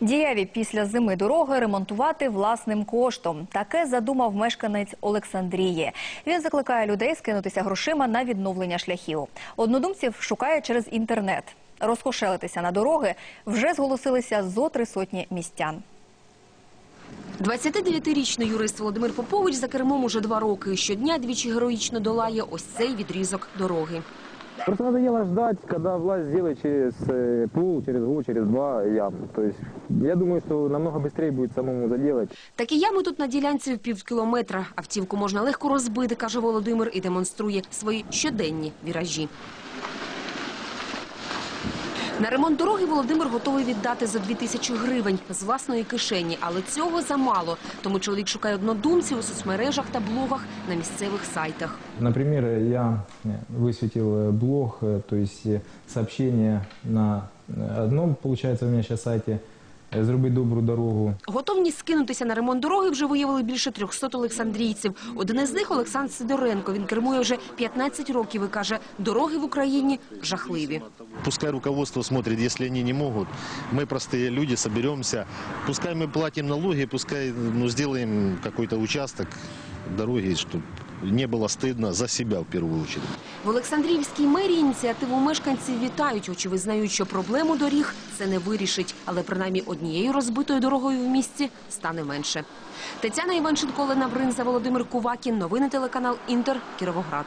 Дієві після зими дороги ремонтувати власним коштом. Таке задумав мешканець Олександрії. Він закликає людей скинутися грошима на відновлення шляхів. Однодумців шукає через інтернет. Розкошелитися на дороги вже зголосилися зо три сотні містян. 29-річний юрист Володимир Попович за кермом уже два роки. Щодня двічі героїчно долає ось цей відрізок дороги. Просто надоело ждать, когда власть сделает через э, пол, через год, через два ям. То есть я думаю, что намного быстрее будет самому заделать. Такі ями тут на ділянці в пів кілометра. Автівку можна легко розбити, каже Володимир, і демонструє свої щоденні віражі. На ремонт дороги Володимир готовий віддати за 2 тисячі гривень з власної кишені, але цього замало. Тому чоловік шукає однодумців у соцмережах та блогах на місцевих сайтах. Например, я э, высветил э, блог, э, то есть э, сообщение на э, одном, получается, у меня сейчас сайте э, «Зробить добру дорогу». Готовність скинутися на ремонт дороги вже виявили більше 300 олександрійців. Один із них – Олександр Сидоренко. Він кермує вже 15 років і каже, дороги в Україні жахливі. Пускай руководство смотрит, если они не могут. Мы простые люди, соберемся. Пускай мы платим налоги, пускай ну, сделаем какой-то участок дороги, чтобы не було стидно за себе в першу чергу. В Олександрівській мерії ініціативу мешканців вітають, хоч визнають, що проблему доріг це не вирішить. Але принаймні однією розбитою дорогою в місті стане менше. Тетяна Іванченко, Олена Бринза, Володимир Кувакін. Новини телеканал Інтер. Кіровоград.